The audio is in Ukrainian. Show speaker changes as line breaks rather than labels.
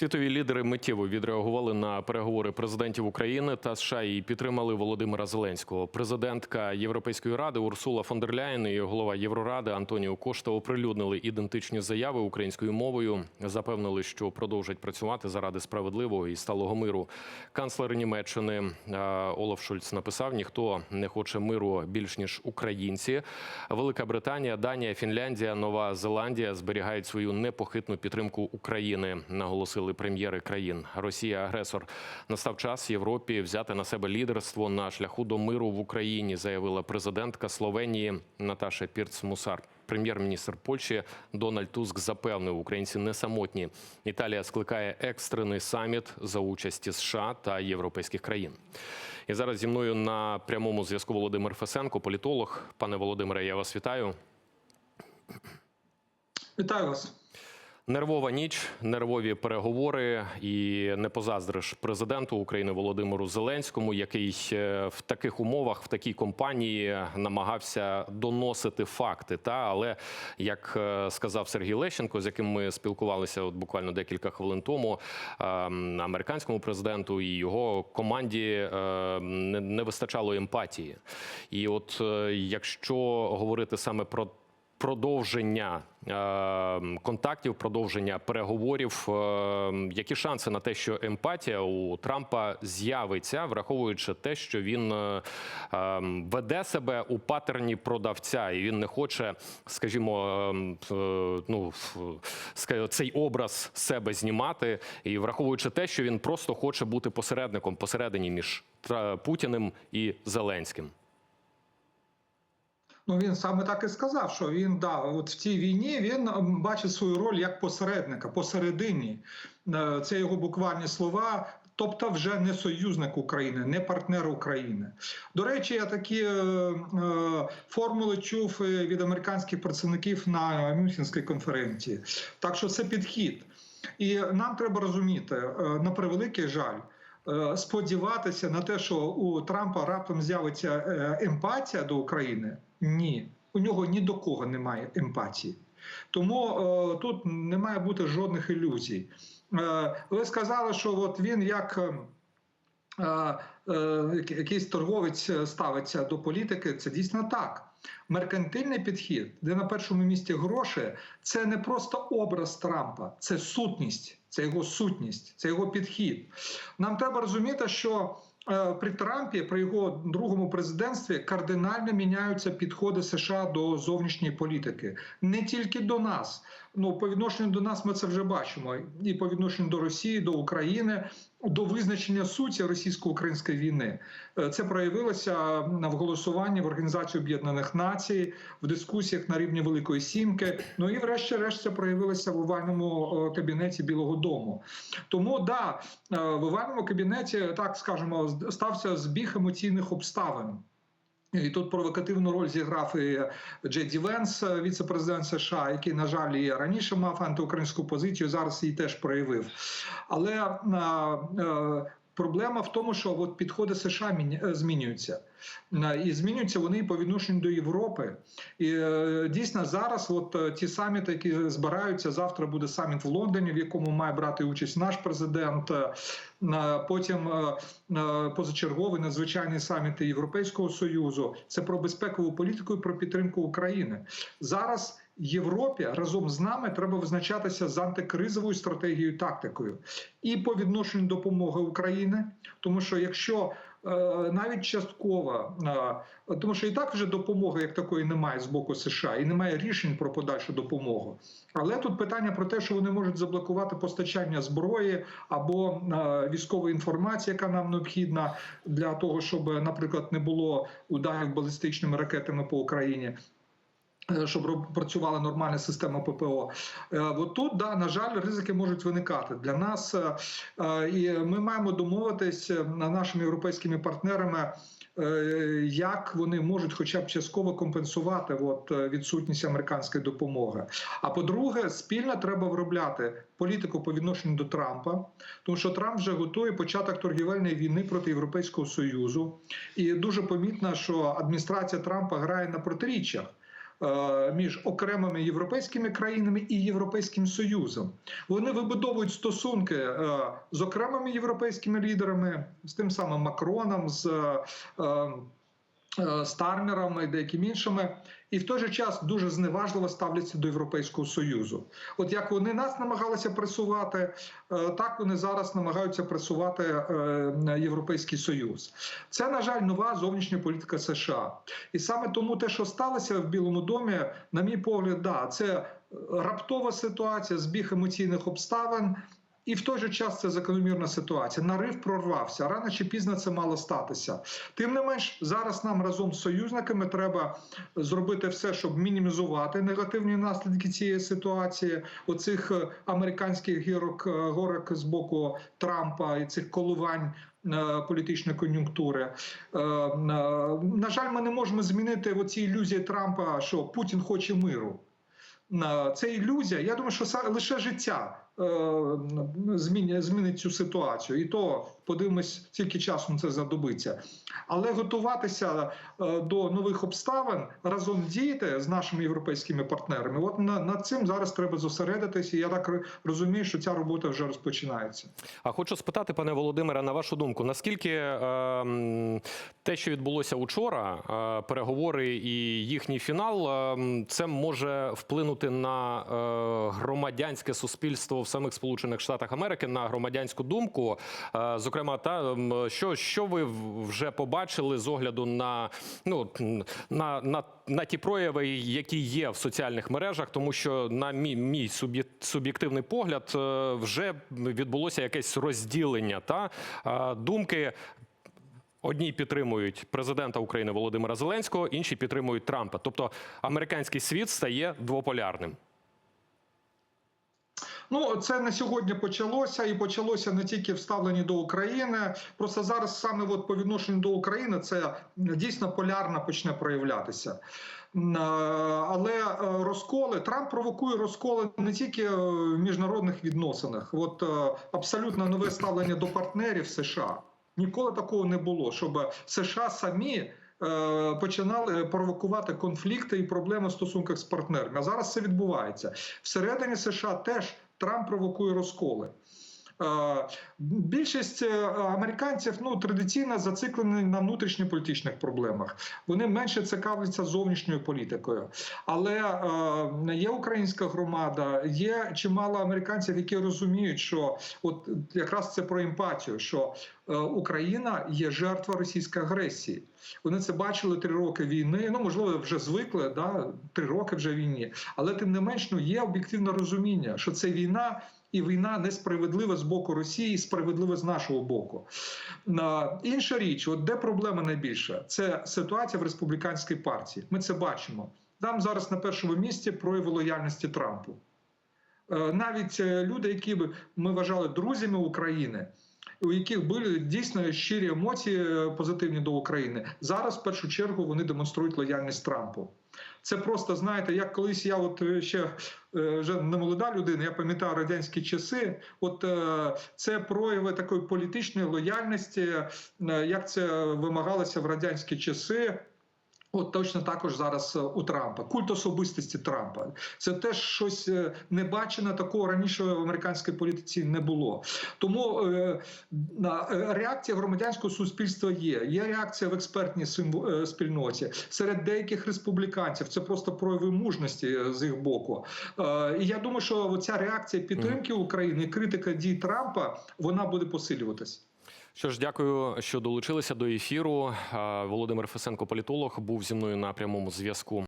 Світові лідери миттєво відреагували на переговори президентів України та США і підтримали Володимира Зеленського. Президентка Європейської ради Урсула фон дер Ляєн і голова Євроради Антоніо Кошта оприлюднили ідентичні заяви українською мовою. Запевнили, що продовжать працювати заради справедливого і сталого миру. Канцлер Німеччини е, Олаф Шольц написав: ніхто не хоче миру більш ніж українці. Велика Британія, Данія, Фінляндія, Нова Зеландія зберігають свою непохитну підтримку України. Наголосили прем'єри країн. Росія агресор. Настав час Європі взяти на себе лідерство на шляху до миру в Україні, заявила президентка Словенії Наташа Пірц-Мусар. Прем'єр-міністр Польщі Дональд Туск запевнив, українці не самотні. Італія скликає екстрений саміт за участі США та європейських країн. І зараз зі мною на прямому зв'язку Володимир Фесенко, політолог. Пане Володимире, я вас вітаю.
Вітаю вас.
Нервова ніч, нервові переговори, і не позаздриш президенту України Володимиру Зеленському, який е, в таких умовах, в такій компанії намагався доносити факти. Та але як е, сказав Сергій Лещенко, з яким ми спілкувалися от буквально декілька хвилин тому, е, американському президенту і його команді е, не, вистачало емпатії. І от якщо говорити саме про продовження контактів, продовження переговорів. Е, які шанси на те, що емпатія у Трампа з'явиться, враховуючи те, що він е, е, веде себе у патерні продавця, і він не хоче, скажімо, е, е, ну цей образ себе знімати, і враховуючи те, що він просто хоче бути посередником посередині між Путіним і Зеленським.
Ну він саме так і сказав, що він да, от в цій війні він м, бачить свою роль як посередника посередині. Е, Це його буквальні слова. Тобто, вже не союзник України, не партнер України. До речі, я такі е, е, формули чув від американських представників на Мюнхенській конференції. Так що це підхід. І нам треба розуміти, е, на превеликий жаль, е, сподіватися на те, що у Трампа раптом з'явиться е, емпатія до України. Ні, у нього ні до кого немає емпатії. Тому е, тут не має бути жодних ілюзій. Е, ви сказали, що от він як. е, е, е, якийсь торговець ставиться до політики, це дійсно так. Меркантильний підхід, де на першому місці гроші, це не просто образ Трампа, це сутність, це його сутність, це його підхід. Нам треба розуміти, що е, при Трампі, при його другому президентстві, кардинально міняються підходи США до зовнішньої політики, не тільки до нас. Ну, по відношенню до нас ми це вже бачимо, і по відношенню до Росії, до України, до визначення суті російсько-української війни. Е, Це проявилося на в голосуванні в Організації Об'єднаних Націй, в дискусіях на рівні Великої Сімки. Ну і врешті-решт це проявилося в овальному е, кабінеті Білого Дому. Тому да, е, в овальному кабінеті, так скажемо, стався збіг емоційних обставин. І тут провокативну роль зіграв і Джеді Венс, віце-президент США, який, на жаль, і раніше мав антиукраїнську позицію, зараз її теж проявив. Але проблема в тому, що от підходи США е, змінюються. І змінюються вони по відношенню до Європи. І е, дійсно зараз, от е, ті саміти, які збираються, завтра буде саміт в Лондоні, в якому має брати участь наш президент. Потім позачерговий надзвичайний саміт Європейського союзу. Це про безпекову політику і про підтримку України. Зараз Європі разом з нами треба визначатися з антикризовою стратегією, тактикою і по відношенню допомоги України, тому що якщо е, навіть частково, е, тому що і так вже допомоги як такої немає з боку США, і немає рішень про подальшу допомогу. Але тут питання про те, що вони можуть заблокувати постачання зброї або е, військової інформації, яка нам необхідна для того, щоб, наприклад, не було ударів балістичними ракетами по Україні. Е, Щоб працювала нормальна система ППО, Е, от тут да на жаль, ризики можуть виникати для нас, е, і ми маємо домовитись е, нашими європейськими партнерами, як вони можуть, хоча б частково компенсувати от, відсутність американської допомоги. А по-друге, спільно треба виробляти політику по відношенню до Трампа, тому що Трамп вже готує початок торгівельної війни проти Європейського союзу, і дуже помітно, що адміністрація Трампа грає на протиріччях. Е, між окремими європейськими країнами і Європейським Союзом. Вони вибудовують стосунки е, з окремими європейськими лідерами, з тим самим Макроном, з е, е, і деякими іншими, і в той же час дуже зневажливо ставляться до Європейського Союзу. От як вони нас намагалися пресувати, е, так вони зараз намагаються пресувати е, Європейський Союз. Це, на жаль, нова зовнішня політика США. І саме тому те, що сталося в Білому домі, на мій погляд, да, це раптова ситуація, збіг емоційних обставин. І в той же час це закономірна ситуація. Нарив прорвався. Рано чи пізно це мало статися. Тим не менш, зараз нам разом з союзниками треба зробити все, щоб мінімізувати негативні наслідки цієї ситуації. Оцих е, американських гірок е, горок з боку Трампа і цих коливань. е, Політичної кон'юнктури на жаль, ми не можемо змінити оці ілюзії Трампа, що Путін хоче миру. Це ілюзія. Я думаю, що лише життя змінить, змінить цю ситуацію, і то подивимось, скільки часу це знадобиться. Але готуватися е, до нових обставин разом діяти з нашими європейськими партнерами. От на- над цим зараз треба зосередитися. Я так розумію, що ця робота вже розпочинається.
А хочу спитати, пане Володимире, на вашу думку, наскільки е, те, що відбулося учора, е, переговори і їхній фінал, е, це може вплинути на е, громадянське суспільство в самих Сполучених Штатах Америки, на громадянську думку. Е, зокрема, та що, що ви вже побачили з огляду на ну на, на, на ті прояви, які є в соціальних мережах, тому що на мій, мій суб'єктивний погляд е, вже відбулося якесь розділення та думки. Одні підтримують президента України Володимира Зеленського, інші підтримують Трампа. Тобто американський світ стає двополярним.
Ну, це не сьогодні почалося, і почалося не тільки в ставленні до України. Просто зараз саме от по відношенню до України це дійсно полярно почне проявлятися. Е, Але е, розколи Трамп провокує розколи не тільки е, в міжнародних відносинах, от абсолютно нове ставлення до партнерів США. Ніколи такого не було, щоб США самі. Починали провокувати конфлікти і проблеми в стосунках з партнерами. А зараз це відбувається всередині США. Теж Трамп провокує розколи. Е, Більшість е, американців ну традиційно зациклені на внутрішньополітичних проблемах. Вони менше цікавляться зовнішньою політикою. Але е, є українська громада, є чимало американців, які розуміють, що от якраз це про емпатію, що Україна є жертва російської агресії. Вони це бачили три роки війни. Ну можливо, вже звикли да три роки вже війні, але тим не менш ну, є об'єктивне розуміння, що це війна. І війна несправедлива з боку Росії, справедлива з нашого боку. Інша річ, от де проблема найбільша, це ситуація в республіканській партії. Ми це бачимо. Там зараз на першому місці прояви лояльності Трампу. Е, Навіть е, люди, які ми вважали друзями України, у яких були дійсно щирі емоції е, позитивні до України, зараз в першу чергу вони демонструють лояльність Трампу. Це просто знаєте, як колись я от е, ще е, вже не молода людина, я пам'ятаю радянські часи. От це прояви такої політичної лояльності, як це вимагалося в радянські часи. От точно також зараз е, у Трампа культ особистості Трампа. Це теж щось е, небачене, такого раніше в американській політиці не було. Тому е, е, реакція громадянського суспільства є. Є реакція в експертній спільноті серед деяких республіканців. Це просто прояви мужності з їх боку. Е, І я думаю, що ця реакція підтримки України, критика дій Трампа, вона буде посилюватись.
Що ж, дякую, що долучилися до ефіру. Володимир Фесенко, політолог, був зі мною на прямому зв'язку.